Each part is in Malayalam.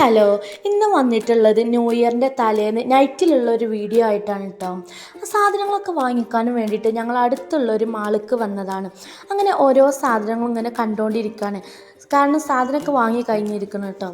ഹലോ ഇന്ന് വന്നിട്ടുള്ളത് ന്യൂ ഇയറിന്റെ തലേന്ന് നൈറ്റിലുള്ള ഒരു വീഡിയോ ആയിട്ടാണ് കേട്ടോ സാധനങ്ങളൊക്കെ വാങ്ങിക്കാനും വേണ്ടിയിട്ട് ഞങ്ങൾ അടുത്തുള്ള ഒരു മാളിക്ക് വന്നതാണ്. അങ്ങനെ ഓരോ സാധനങ്ങളും ഇങ്ങനെ കണ്ടുകൊണ്ടിരിക്കുകയാണ് കാരണം സാധനമൊക്കെ വാങ്ങി കഴിഞ്ഞിരിക്കണം കേട്ടോ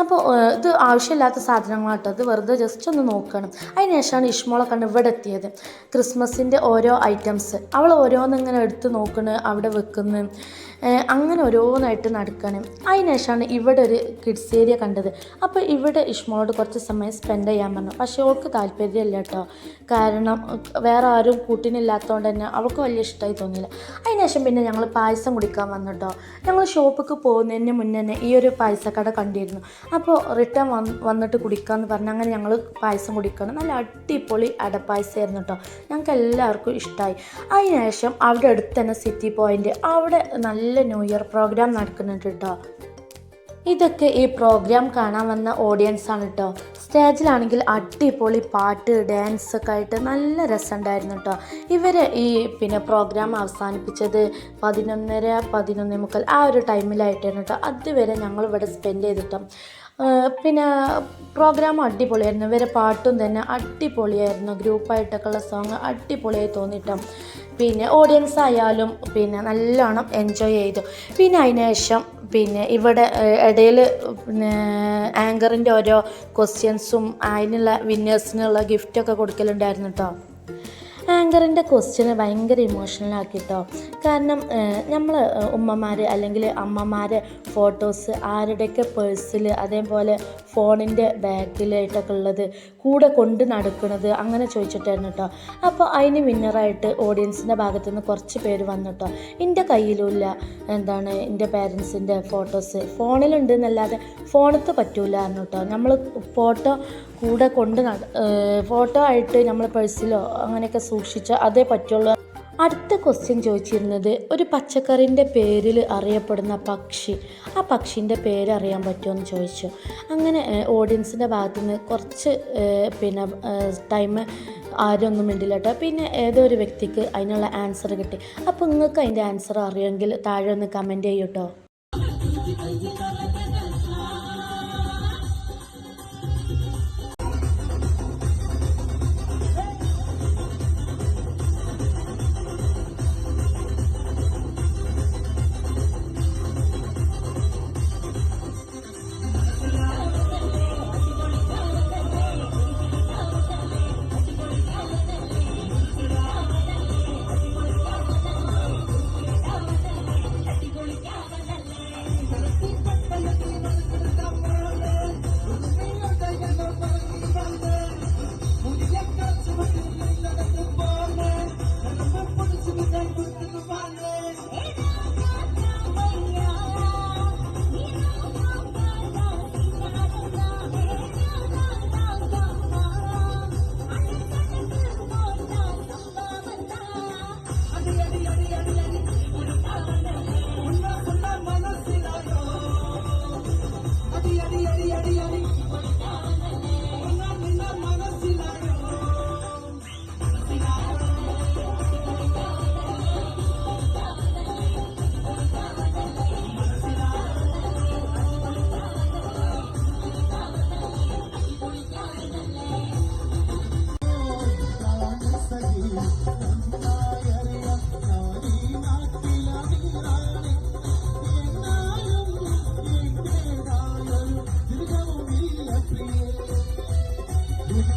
അപ്പോൾ ഇത് ആവശ്യമില്ലാത്ത സാധനങ്ങളാണ് ഇത് വെറുതെ ജസ്റ്റ് ഒന്ന് നോക്കണം. അതിനുശേഷമാണ് ഇഷ്മോളെ കണ്ട് ഇവിടെ എത്തിയത്. ക്രിസ്മസിന്റെ ഓരോ ഐറ്റംസ് അവൾ ഓരോന്നിങ്ങനെ എടുത്ത് നോക്കണ് അവിടെ വെക്കുന്നു. അങ്ങനെ ഓരോന്നായിട്ട് നടക്കുകയാണ് അതിനുശേഷമാണ് ഇവിടെ ഒരു കിഡ്സ് ഏരിയ കണ്ടത്. അപ്പോൾ ഇവിടെ ഇഷ്മോളോട് കുറച്ച് സമയം സ്പെൻഡ് ചെയ്യാൻ പറഞ്ഞു. പക്ഷേ അവൾക്ക് താല്പര്യമില്ല കേട്ടോ. കാരണം വേറെ ആരും കൂട്ടിനില്ലാത്തതുകൊണ്ട് തന്നെ അവൾക്ക് വലിയ ഇഷ്ടമായി തോന്നിയില്ല. അതിനുശേഷം പിന്നെ ഞങ്ങൾ പായസം കുടിക്കാൻ വന്നു കേട്ടോ. ഞങ്ങൾ ഷോപ്പിക്ക് പോകുന്നതിന് മുന്നേ തന്നെ ഈ ഒരു പായസക്കട കണ്ടിരുന്നു. അപ്പോൾ റിട്ടേൺ വന്ന് വന്നിട്ട് കുടിക്കാമെന്ന് പറഞ്ഞ് അങ്ങനെ ഞങ്ങൾ പായസം കുടിക്കണം. നല്ല അടിപൊളി അടപ്പായസമായിരുന്നു കേട്ടോ. ഞങ്ങൾക്ക് എല്ലാവർക്കും ഇഷ്ടമായി അതിനുശേഷം അവിടെ അടുത്ത് തന്നെ സിറ്റി പോയിന്റ് അവിടെ നല്ല ന്യൂ ഇയർ പ്രോഗ്രാം നടക്കുന്നുണ്ട് കേട്ടോ ഇതൊക്കെ ഈ പ്രോഗ്രാം കാണാൻ വന്ന ഓഡിയൻസ് ആണ് കേട്ടോ സ്റ്റേജിലാണെങ്കിൽ അടിപൊളി പാട്ട് ഡാൻസ് ഒക്കെ ആയിട്ട് നല്ല രസമുണ്ടായിരുന്നു കേട്ടോ ഇവർ ഈ പിന്നെ പ്രോഗ്രാം അവസാനിപ്പിച്ചത് പതിനൊന്നര പതിനൊന്നേ മുക്കാൽ ആ ഒരു ടൈമിലായിട്ടായിരുന്നു കേട്ടോ അതുവരെ ഞങ്ങൾ ഇവിടെ സ്പെൻഡ് ചെയ്തിട്ടോ. പിന്നെ പ്രോഗ്രാം അടിപൊളിയായിരുന്നു. ഇവരെ പാട്ടും തന്നെ അടിപൊളിയായിരുന്നു. ഗ്രൂപ്പായിട്ടൊക്കെ ഉള്ള സോങ് അടിപൊളിയായി തോന്നിട്ടോ. പിന്നെ ഓഡിയൻസ് ആയാലും പിന്നെ നല്ലോണം എൻജോയ് ചെയ്തു. പിന്നെ അതിന് ശേഷം പിന്നെ ഇവിടെ ഇടയിൽ പിന്നെ ആങ്കറിന്റെ ഓരോ ക്വസ്റ്റ്യൻസും അതിനുള്ള വിന്നേഴ്സിനുള്ള ഗിഫ്റ്റൊക്കെ കൊടുക്കലുണ്ടായിരുന്നു കേട്ടോ ആങ്കറിന്റെ ക്വസ്റ്റ്യന് ഭയങ്കര ഇമോഷണൽ ആക്കിട്ടോ. കാരണം നമ്മൾ ഉമ്മമാർ അല്ലെങ്കിൽ അമ്മമാരെ ഫോട്ടോസ് ആരുടെയൊക്കെ പേഴ്സിൽ അതേപോലെ ഫോണിന്റെ ബാക്കിലായിട്ടൊക്കെ ഉള്ളത് കൂടെ കൊണ്ട് നടക്കുന്നത് അങ്ങനെ ചോദിച്ചിട്ടായിരുന്നു കേട്ടോ അപ്പോൾ അതിന് വിന്നറായിട്ട് ഓഡിയൻസിന്റെ ഭാഗത്തു നിന്ന് കുറച്ച് പേര് വന്നു കേട്ടോ എന്റെ കയ്യിലുമില്ല എന്താണ് എന്റെ പേരൻസിന്റെ ഫോട്ടോസ് ഫോണിലുണ്ട് എന്നല്ലാതെ ഫോണത്ത് പറ്റൂല എന്ന് കേട്ടോ നമ്മൾ ഫോട്ടോ കൂടെ കൊണ്ട് ഫോട്ടോ ആയിട്ട് നമ്മൾ പേഴ്സിലോ അങ്ങനെയൊക്കെ സൂക്ഷിച്ചാൽ അതേ പറ്റുള്ളൂ. അടുത്ത ക്വസ്റ്റ്യൻ ചോദിച്ചിരുന്നത് ഒരു പച്ചക്കറിന്റെ പേരിൽ അറിയപ്പെടുന്ന പക്ഷി. ആ പക്ഷീന്റെ പേര് അറിയാൻ പറ്റുമോ എന്ന് ചോദിച്ചു. അങ്ങനെ ഓഡിയൻസിന്റെ ഭാഗത്തു നിന്ന് കുറച്ച് പിന്നെ ടൈം ആരും ഒന്നും പിന്നെ ഏതോ ഒരു വ്യക്തിക്ക് അതിനുള്ള ആൻസർ കിട്ടി. അപ്പോൾ നിങ്ങൾക്ക് അതിന്റെ ആൻസർ അറിയുമെങ്കിൽ താഴെ ഒന്ന് കമന്റ് ചെയ്യൂ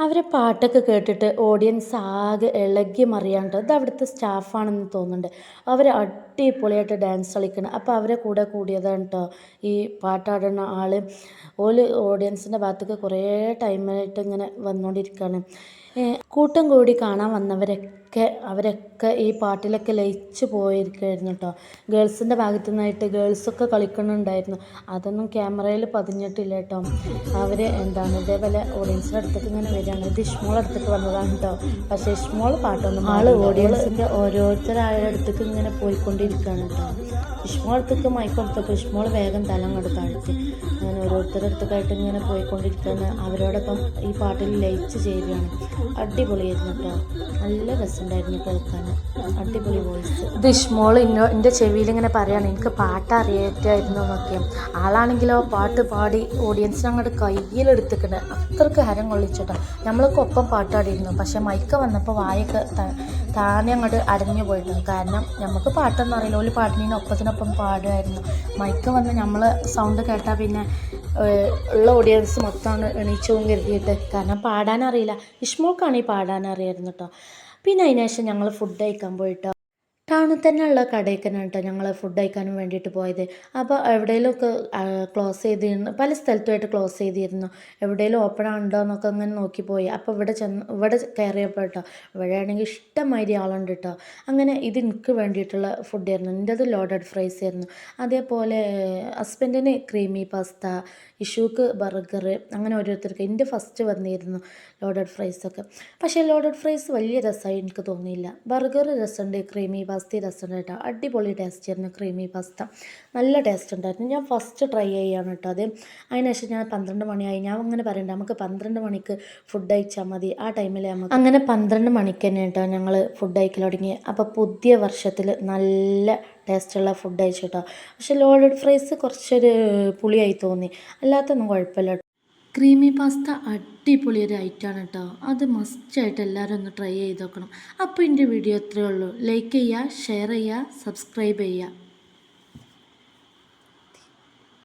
അവരെ പാട്ടൊക്കെ കേട്ടിട്ട് ഓഡിയൻസ് ആകെ ഇളകി മറിയാണ്ട് അത് അവിടുത്തെ സ്റ്റാഫാണെന്ന് തോന്നുന്നുണ്ട്. അവർ അടിപൊളിയായിട്ട് ഡാൻസ് കളിക്കണം. അപ്പോൾ അവരെ കൂടെ കൂടിയതാണ് കേട്ടോ ഈ പാട്ടാടുന്ന ആൾ ഓൽ ഓഡിയൻസിന്റെ ഭാഗത്തേക്ക് കുറേ ടൈമായിട്ട് ഇങ്ങനെ വന്നുകൊണ്ടിരിക്കുകയാണ് കൂട്ടം കൂടി കാണാൻ വന്നവരൊക്കെ അവരൊക്കെ ഈ പാട്ടിലൊക്കെ ലയിച്ചു പോയിരിക്കുമായിരുന്നു കേട്ടോ ഗേൾസിന്റെ ഭാഗത്തു നിന്നായിട്ട് ഗേൾസൊക്കെ കളിക്കുന്നുണ്ടായിരുന്നു അതൊന്നും ക്യാമറയിൽ പതിഞ്ഞിട്ടില്ല കേട്ടോ അവർ എന്താണ് ഇതേപോലെ ഓഡിയൻസിന്റെ അടുത്തേക്ക് ഇങ്ങനെ വരികയാണ്. ഇത് ഇഷ്മോൾ അടുത്തേക്ക് വന്നതാണ് കേട്ടോ പക്ഷേ ഇഷ്മോൾ പാട്ടൊന്നും ആൾ ഓഡിയൻസിന്റെ ഓരോരുത്തരായ അടുത്തേക്ക് ഇങ്ങനെ പോയിക്കൊണ്ടിരിക്കുകയാണ് കേട്ടോ. ഇഷ്മോൾ അടുത്തേക്ക് മൈക്ക് കൊടുത്തപ്പോൾ ഇഷ്മോൾ വേഗം തലം അങ്ങോട്ട് താഴ്ത്തി. ഞാൻ ഓരോരുത്തരുടെ അടുത്തേക്കായിട്ട് ഇങ്ങനെ പോയിക്കൊണ്ടിരിക്കുകയാണ് അവരോടൊപ്പം ഈ പാട്ടിൽ ലയിച്ച് ചേരുകയാണ്. അടിപൊളിയായിരുന്നു കേട്ടോ. നല്ല രസമുണ്ടായിരുന്നു കേൾക്കാൻ അടിപൊളി വോയിസ്. ഇത് ഇഷ്മോൾ ഇന്നോ എന്റെ ചെവിയിൽ ഇങ്ങനെ പറയുകയാണ് എനിക്ക് പാട്ട് അറിയാറ്റായിരുന്നു എന്നൊക്കെ. ആളാണെങ്കിലോ പാട്ട് പാടി ഓഡിയൻസിനെ അങ്ങോട്ട് കയ്യിലെടുത്തിട്ടുണ്ട് അത്രയ്ക്ക് ഹരം കൊള്ളിച്ചിട്ടോ നമ്മളൊക്കെ ഒപ്പം പാട്ടാടിയിരുന്നു. പക്ഷേ മൈക്ക് വന്നപ്പോൾ വായൊക്കെ താനെ അങ്ങോട്ട് അടഞ്ഞു പോയിട്ടുണ്ട് കാരണം നമുക്ക് പാട്ടൊന്നും അറിയില്ല. ഒരു പാട്ടിനെ ഒപ്പത്തിനൊപ്പം പാടുമായിരുന്നു മൈക്ക് വന്ന് നമ്മൾ സൗണ്ട് കേട്ടാൽ പിന്നെ ഉള്ള ഓഡിയൻസ് മൊത്തമാണ് എണീച്ചവും കരുതിയിട്ട്. കാരണം പാടാനറിയില്ല. ഇഷ്മോൾക്കാണ് ഈ പാടാനറിയായിരുന്നു കേട്ടോ പിന്നെ അതിന് ശേഷം ഞങ്ങൾ ഫുഡ് കഴിക്കാൻ പോയിട്ടോ. ടൗണിൽ തന്നെയുള്ള തന്നെയാണ് കേട്ടോ ഞങ്ങൾ ഫുഡ് കഴിക്കാനും വേണ്ടിയിട്ട് പോയത്. അപ്പോൾ എവിടെയെങ്കിലുമൊക്കെ ക്ലോസ് ചെയ്തിരുന്നു പല സ്ഥലത്തുമായിട്ട് ക്ലോസ് ചെയ്തിരുന്നു. എവിടെയെങ്കിലും ഓപ്പൺ ആണോ എന്നൊക്കെ അങ്ങനെ നോക്കിപ്പോയി അപ്പോൾ ഇവിടെ ചെന്ന് ഇവിടെ കയറിയപ്പോൾ കേട്ടോ ഇവിടെ ആണെങ്കിൽ ഇഷ്ടംമാതിരി ആളുണ്ട് കേട്ടോ. അങ്ങനെ ഇത് എനിക്ക് വേണ്ടിയിട്ടുള്ള ഫുഡായിരുന്നു എന്റെത് ലോഡഡ് ഫ്രൈസ് ആയിരുന്നു. അതേപോലെ ഹസ്ബൻഡിന് ക്രീമി പാസ്ത ഇഷൂക്ക് ബർഗർ അങ്ങനെ ഓരോരുത്തർക്ക് എന്റെ ഫസ്റ്റ് വന്നിരുന്നു ലോഡഡ് ഫ്രൈസൊക്കെ പക്ഷേ ലോഡഡ് ഫ്രൈസ് വലിയ രസമായി എനിക്ക് തോന്നിയില്ല. ബർഗർ രസമുണ്ട് ക്രീമി പാസ്ത രസമുണ്ട് കേട്ടോ. അടിപൊളി ടേസ്റ്റ് ആയിരുന്നു ക്രീമി പസ്ത നല്ല ടേസ്റ്റ് ഉണ്ടായിരുന്നു. ഞാൻ ഫസ്റ്റ് ട്രൈ ചെയ്യാണ് കേട്ടോ അത്. അതിനുശേഷം ഞാൻ പന്ത്രണ്ട് മണിയായി. ഞാൻ അങ്ങനെ പറയണ്ട. നമുക്ക് പന്ത്രണ്ട് മണിക്ക് ഫുഡ് കഴിച്ചാൽ മതി. ആ ടൈമിൽ നമുക്ക് അങ്ങനെ പന്ത്രണ്ട് മണിക്ക് തന്നെ കേട്ടോ ഞങ്ങൾ ഫുഡ് കഴിക്കൽ തുടങ്ങി. അപ്പോൾ പുതിയ വർഷത്തിൽ നല്ല ടേസ്റ്റുള്ള ഫുഡ് കഴിച്ചു കേട്ടോ. പക്ഷേ ലോഡഡ് ഫ്രൈസ് കുറച്ചൊരു പുളിയായി തോന്നി. അല്ലാത്തൊന്നും കുഴപ്പമില്ല ക്രീമി പാസ്ത അടിപൊളി ഒരു ഐറ്റമാണ് കേട്ടോ. അത് മസ്റ്റായിട്ട് എല്ലാവരും ഒന്ന് ട്രൈ ചെയ്ത് നോക്കണം. അപ്പോൾ എന്റെ വീഡിയോ ഇത്രയേ ഉള്ളൂ. ലൈക്ക് ചെയ്യുക ഷെയർ ചെയ്യുക സബ്സ്ക്രൈബ് ചെയ്യുക.